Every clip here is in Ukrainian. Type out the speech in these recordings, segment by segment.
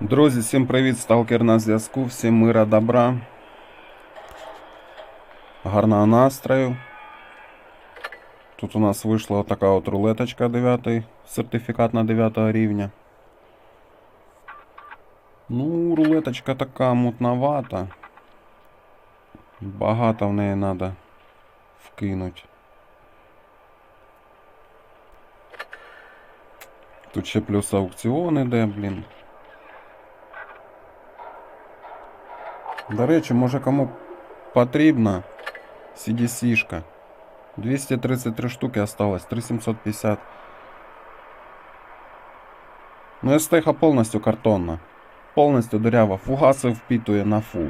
Друзі, всім привіт, сталкер на зв'язку, всім мира добра. Гарного настрою. Тут у нас вийшла така от рулеточка 9, сертифікат на 9 рівня. Ну, рулеточка така мутновата. Багато в неї треба вкинути. Тут ще плюс аукціон іде, блін. До речі, може кому потрібна CDC-шка. 233 штуки осталось, 3750. Ну, естеха повністю картонна. Повністю дырява. Фугаси впитує на фул.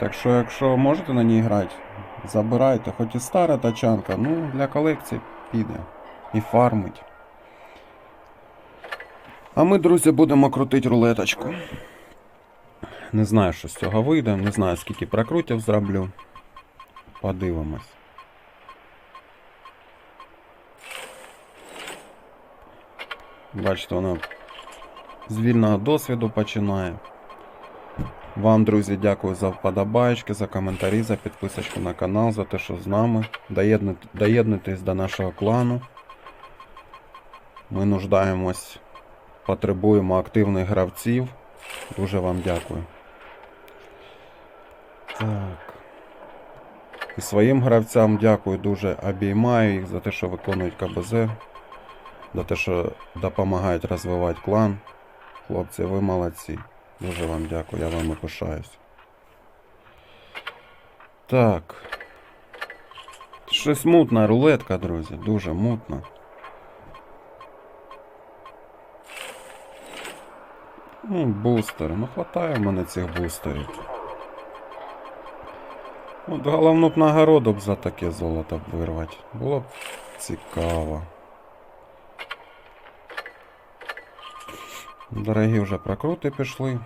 Так що, якщо можете на ній грати, забирайте. Хоч і стара тачанка, ну для колекції піде. І фармить. А ми, друзі, будемо крутити рулеточку. Не знаю, що з цього вийде, не знаю, скільки прокрутів зроблю. Подивимось. Бачите, вона з вільного досвіду починає. Вам, друзі, дякую за вподобаєчки, за коментарі, за підписочку на канал, за те, що з нами. Доєднуйтесь до нашого клану. Ми нуждаємось, потребуємо активних гравців. Дуже вам дякую. Так. І своїм гравцям дякую дуже. Обіймаю їх за те, що виконують КБЗ, за те, що допомагають розвивати клан. Хлопці, ви молодці. Дуже вам дякую, я вами пишаюсь. Так. Щось мутна рулетка, друзі. Дуже мутна. Ну, бустери. Ну, хватає в мене цих бустерів. От головну б нагороду б за таке золото б вирвати. Було б цікаво. Дорогі вже прокрути пішли.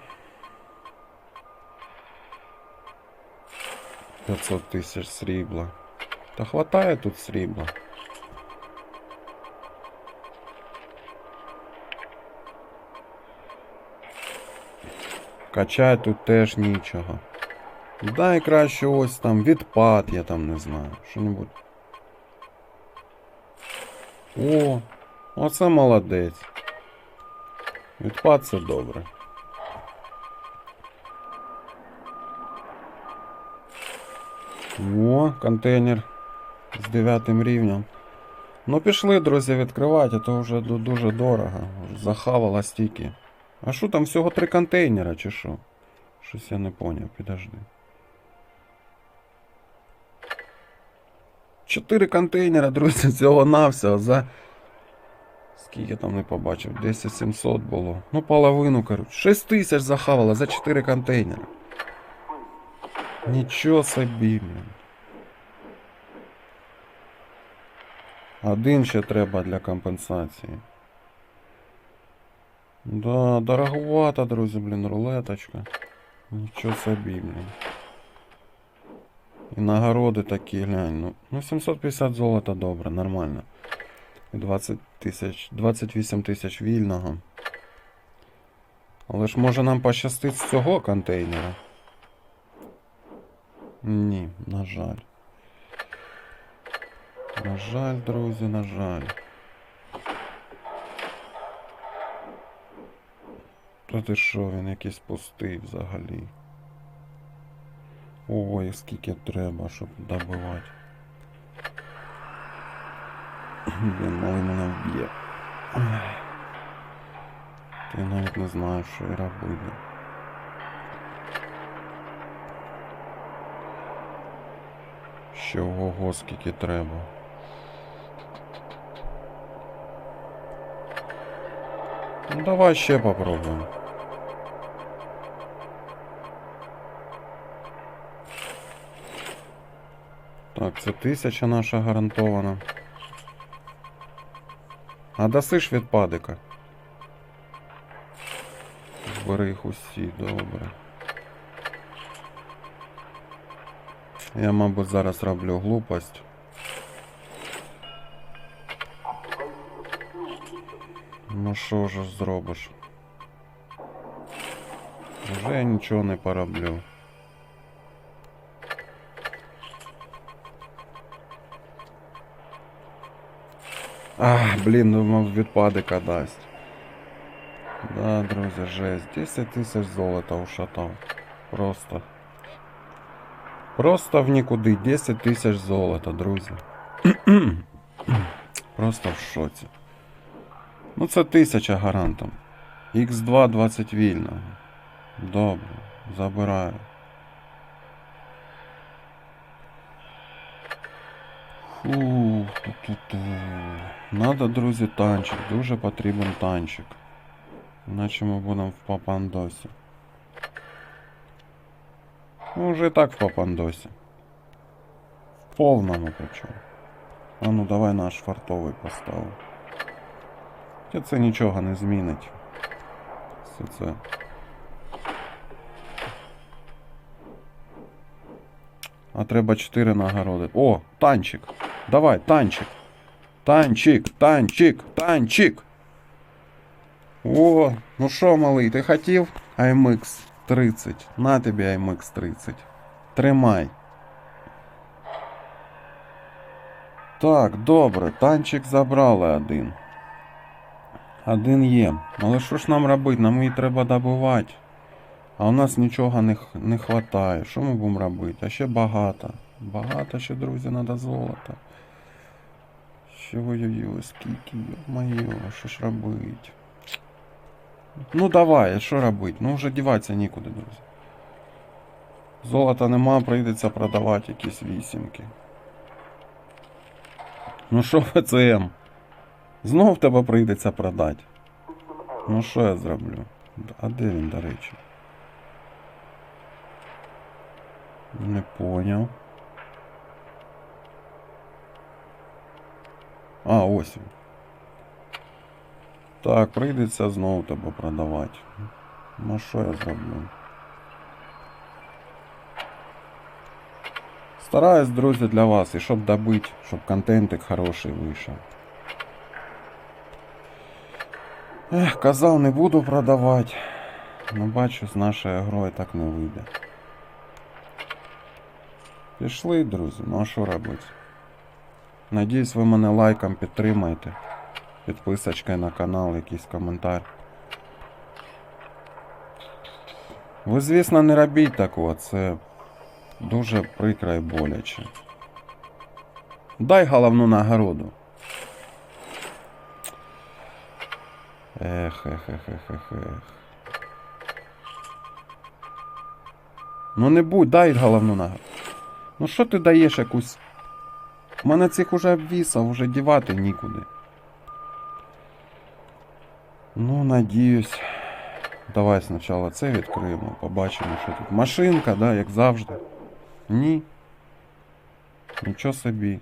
500 тисяч срібла. Та хватає тут срібла. Качать тут теж нічого. Дай краще ось там відпад, я там не знаю. Що-небудь. О, оце молодець. Відпад це добре. О, контейнер з 9 рівнем. Ну пішли, друзі, відкривати, а то вже дуже дорого. Захавала стільки. А що там всього три контейнера, чи що? Щось я не поняв, підожди. Чотири контейнера, друзі, цього навсього за. Скільки там не побачив? 10 700 було. Ну, половину, коротше. 6 тисяч захавала за 4 контейнера. Нічого собі, блін. Один ще треба для компенсації. Да, дороговато, друзі, блін, рулеточка. Нічого собі, блін. І нагороди такі, глянь. Ну, ну 750 золота добре, нормально. І 20 тисяч, 28 тисяч вільного. Але ж може нам пощастить з цього контейнера? Ні, на жаль. На жаль, друзі, на жаль. Та ти що, він якийсь пустий взагалі. Ой, скільки треба, щоб добивати. Він малий мене вб'є. Я навіть не знаю, що і робити. Ще ого, скільки треба. Ну давай ще попробуємо. Так, це тисяча наша гарантована. А досиш від падика. Збери їх усі, добре. Я, мабуть, зараз роблю глупость. Ну що ж зробиш? Вже я нічого не пороблю. Ах, блін, думав відпадика дасть. Да, друзі, жесть. 10 тисяч золота ушатав. Просто. Просто в нікуди. 10 тисяч золота, друзі. Просто в шоці. Ну це тисяча гарантом. Х2 20 вільного. Добре, забираю. Фу, ту-ту-ту. Надо, друзі, танчик. Дуже потрібен танчик. Іначе ми будемо в папандосі. Ну, вже і так в папандосі. В повному причому. А ну давай наш фартовий поставимо. Хоча це нічого не змінить. Все це. А треба 4 нагороди. О, танчик. Давай, танчик. Танчик, танчик, танчик. О, ну що, малий, ти хотів? IMX 30. На тобі IMX 30. Тримай. Так, добре, танчик забрали один. Один є. Але що ж нам робити? Нам її треба добувати. А у нас нічого не, не хватає. Що ми будемо робити? А ще багато. Багато ще, друзі, треба золота. Ой-ой-ой, скільки, моє, що ж робити? Ну давай, що робити? Ну вже діватися нікуди, друзі. Золота нема, прийдеться продавати якісь вісімки. Ну що ФЦМ? Знов тебе прийдеться продати. Ну що я зроблю? А де він, до речі? Не поняв. А, ось він. Так, прийдеться знову тебе продавати. Ну що я зроблю? Стараюсь, друзі, для вас, і щоб добити, щоб контентик хороший вийшов. Ех, казав, не буду продавати. Ну бачу, з нашою грою так не вийде. Пішли, друзі, ну а що робити? Надіюсь, ви мене лайком підтримаєте. Підписочкою на канал, якийсь коментар. Ви, звісно, не робіть такого, це дуже прикро і боляче. Дай головну нагороду. Ех, ех, ех, ех, ех, ех. Ну не будь, дай головну нагороду. Ну що ти даєш якусь. У мене цих уже обвісав, вже дівати нікуди. Ну, надіюсь. Давай спочатку це відкриємо, побачимо, що тут. Машинка, да, як завжди. Ні. Нічого собі.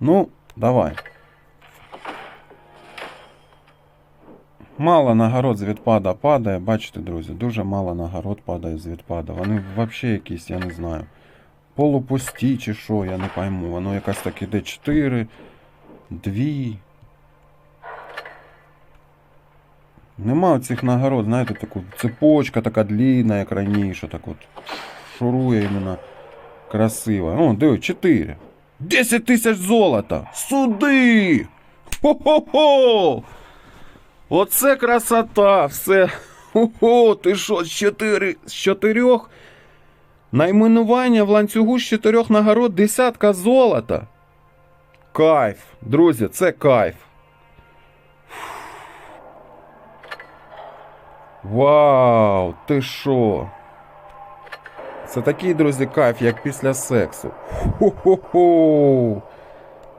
Ну, давай. Мало нагород з відпада падає, бачите, друзі, дуже мало нагород падає з відпада. Вони взагалі якісь, я не знаю. Полупусті чи що, я не пойму. Воно якась так іде 4, 2. Нема цих нагород, знаєте, таку цепочка така длінна, як раніше, так от шурує іменно красиво. О, диви, 4. 10 тисяч золота! Суди! Хо-хо-хо! Оце красота! Все. Хо-хо, ти що, з чотири, з чотирьох? Найменування в ланцюгу з чотирьох нагород десятка золота. Кайф, друзі, це кайф. Вау, ти що? Це такий, друзі, кайф, як після сексу. Хо-хо-хо!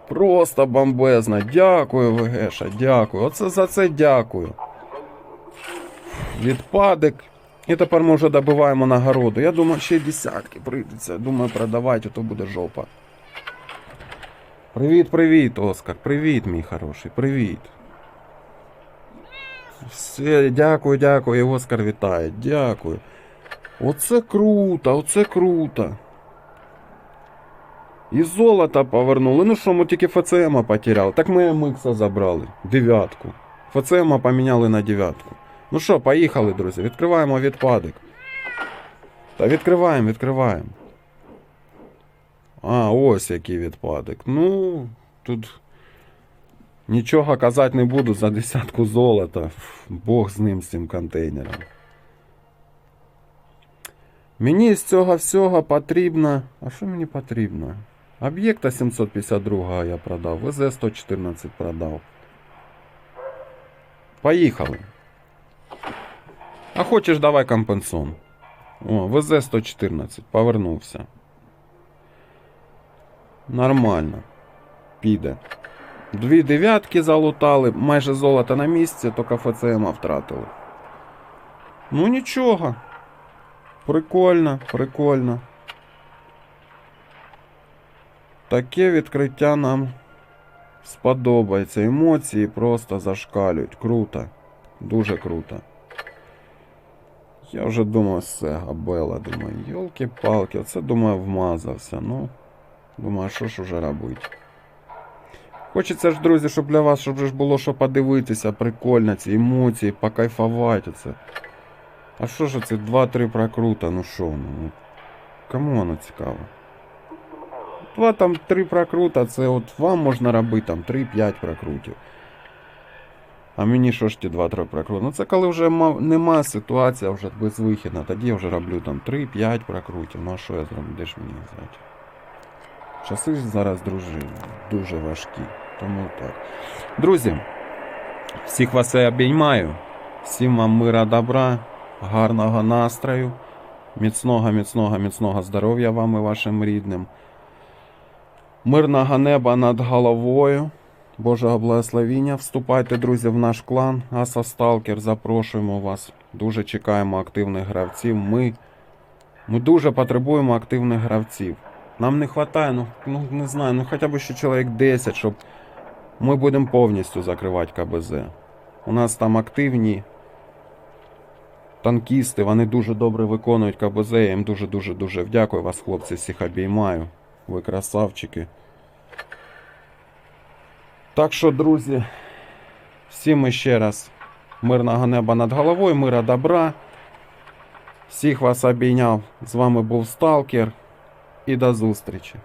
Просто бомбезно. Дякую, Вегеша, дякую. Оце за це дякую. Відпадик. І тепер ми вже добиваємо нагороду. Я думаю, ще десятки прийдеться. Думаю, продавати, то буде жопа. Привіт, привіт, Оскар. Привіт, мій хороший, привіт. Все, дякую, дякую, і Оскар вітає. Дякую. Оце круто, оце круто. І золото повернули. Ну що, ми тільки ФЦМ потеряли. Так ми МХ забрали. Дев'ятку. ФЦМ поміняли на дев'ятку. Ну що, поїхали, друзі. Відкриваємо відпадик. Та відкриваємо, відкриваємо. А, ось який відпадик. Ну, тут нічого казати не буду за десятку золота. Бог з ним, з цим контейнером. Мені з цього всього потрібно. А що мені потрібно? Об'єкта 752 я продав, ВЗ 114 продав. Поїхали. А хочеш, давай компенсон. О, ВЗ 114, повернувся. Нормально. Піде. Дві дев'ятки залутали, майже золото на місці, тільки ФЦМ втратили. Ну нічого. Прикольно, прикольно. Таке відкриття нам сподобається. Емоції просто зашкалюють. Круто. Дуже круто. Я вже думав, все, габела, думаю, йолки-палки, оце думаю, вмазався. Ну, думаю, що ж уже робити. Хочеться ж, друзі, щоб для вас, щоб ж було що подивитися, прикольно, ці емоції, покайфувати. Оце. А що ж це 2-3 прокрута, ну що, ну, кому воно цікаво? Два там 3 прокрута, це от вам можна робити там 3-5 прокрутів. А мені що ж ті 2-3 прокрути? Ну це коли вже ма- нема ситуація вже безвихідна, тоді я вже роблю там 3-5 прокрутів. Ну а що я зроблю? Де ж мені взяти? Часи зараз, дружи, дуже важкі. Тому так. Друзі, всіх вас я обіймаю. Всім вам мира, добра, гарного настрою, міцного, міцного, міцного здоров'я вам і вашим рідним. Мирного неба над головою. Божого благословіння. Вступайте, друзі, в наш клан Аса Сталкер. Запрошуємо вас. Дуже чекаємо активних гравців. Ми, ми дуже потребуємо активних гравців. Нам не вистачає, ну, ну не знаю, ну хоча б ще чоловік 10, щоб ми будемо повністю закривати КБЗ. У нас там активні танкісти, вони дуже добре виконують КБЗ. Я їм дуже-дуже дуже вдякую вас, хлопці, всіх обіймаю. Ви красавчики. Так що, друзі, всім ще раз мирного неба над головою, мира добра. Всіх вас обійняв. З вами був Сталкер. І до зустрічі.